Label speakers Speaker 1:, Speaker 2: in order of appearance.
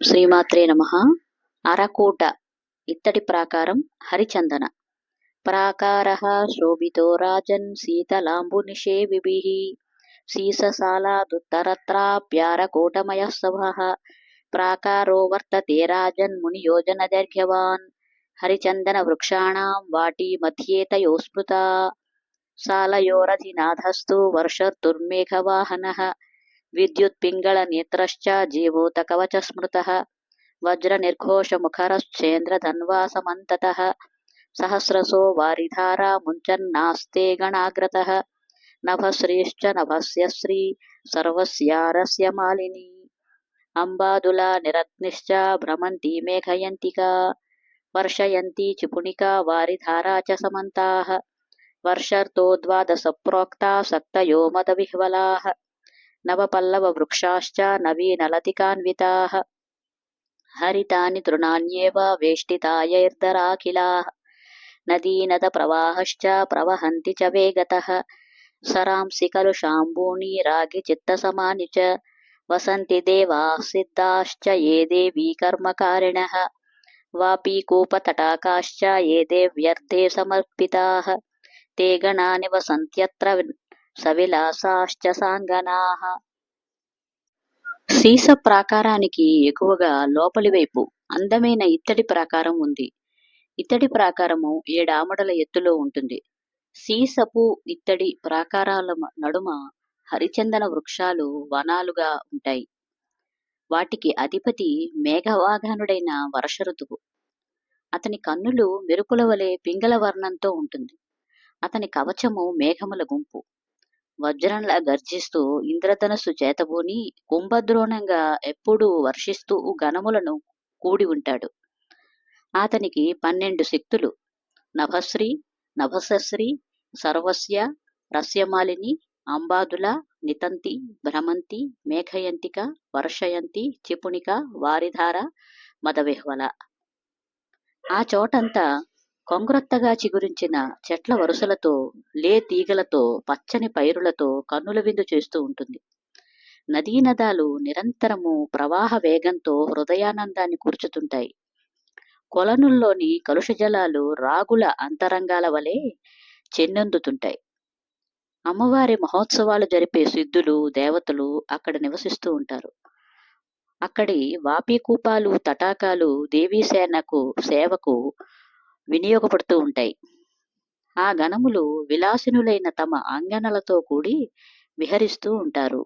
Speaker 1: శ్రీమాత్రే నమ. అరకూట ఇత్తడి ప్రాకారం హరిచందన. ప్రాకార శోభితో రాజన్ శీతలాంబునిషేవిభిः శీససాలాదుత్తరత్రాప్యారకూటమయ సభ ప్రాకారో వర్తతే రాజన్ మునియోజన మునియోజనదైర్ఘ్యవాన్. హరిచందన వృక్షాణాం వాటి మధ్యే తయో స్మృతా. సాలయోరధినాథస్తు వర్షర్తుర్మేఘవాహనः. विद्युत्पिङ्गळनेत्रश्च जीवूतकवचस्मृतः वज्रनिर्घोषमुखरश्चेन्द्रधन्वासमन्ततः सहस्रसो वारिधारा मुञ्चन्नास्ते गणाग्रतः नभश्रीश्च नभस्य श्री सर्वस्यारस्य मालिनी अम्बादुला निरत्निश्च भ्रमन्ती मेघयन्तिका वर्षयन्ती चिपुणिका वारिधारा च समन्ताः वर्षर्तो द्वादशप्रोक्ता सक्तयो मदविह्वलाः नवपल्लववृक्षाश्च नवीनलतिकान्विताः हरितानि तृणान्येव वेष्टितायैर्दराखिलाः नदीनदप्रवाहश्च प्रवहन्ति च वेगतः सरांसि खलु शाम्बूनि रागिचित्तसमानि च वसन्ति देवाः सिद्धाश्च ये देवी कर्मकारिणः वापीकूपतटाकाश्च ये देव्यर्थे समर्पिताः ते गणा निवसन्त्यत्र సవిలాసాశ్చ సాంగనాహ సీస ప్రాకారానికి ఎక్కువగా లోపలి వైపు అందమైన ఇత్తడి ప్రాకారం ఉంది. ఇత్తడి ప్రాకారము ఏడామడల ఎత్తులో ఉంటుంది. సీసపు ఇత్తడి ప్రాకారాల నడుమ హరిచందన వృక్షాలు వనాలుగా ఉంటాయి. వాటికి అధిపతి మేఘవాఘనుడైన వర్ష ఋతువు అతని కన్నులు మెరుపుల వలె పింగళ వర్ణంతో ఉంటుంది. అతని కవచము మేఘముల గుంపు. వజ్రంలా గర్జిస్తూ ఇంద్రధనస్సు చేతబూని కుంభద్రోణంగా ఎప్పుడూ వర్షిస్తూ గణములను కూడి ఉంటాడు. అతనికి పన్నెండు శక్తులు. నభశ్రీ నభసశ్రీ సర్వస్య రస్యమాలిని అంబాదుల నితంతి భ్రమంతి మేఘయంతిక వర్షయంతి చిపుణిక వారిధార మదవిహ్వల. ఆ చోటంతా కొంగ్రొత్తగా చిగురించిన చెట్ల వరుసలతో లే తీగలతో పచ్చని పైరులతో కన్నుల విందు చేస్తూ ఉంటుంది. నదీ నదాలు నిరంతరము ప్రవాహ వేగంతో హృదయానందాన్ని కూర్చుతుంటాయి. కొలనుల్లోని కలుష జలాలు రాగుల అంతరంగాల వలె చెన్నెందుతుంటాయి. అమ్మవారి మహోత్సవాలు జరిపే సిద్ధులు దేవతలు అక్కడ నివసిస్తూ ఉంటారు. అక్కడి వాపీకూపాలు తటాకాలు దేవీసేనకు సేవకు వినియోగపడుతూ ఉంటాయి. ఆ గణములు విలాసినులైన తమ అంగనలతో కూడి విహరిస్తూ ఉంటారు.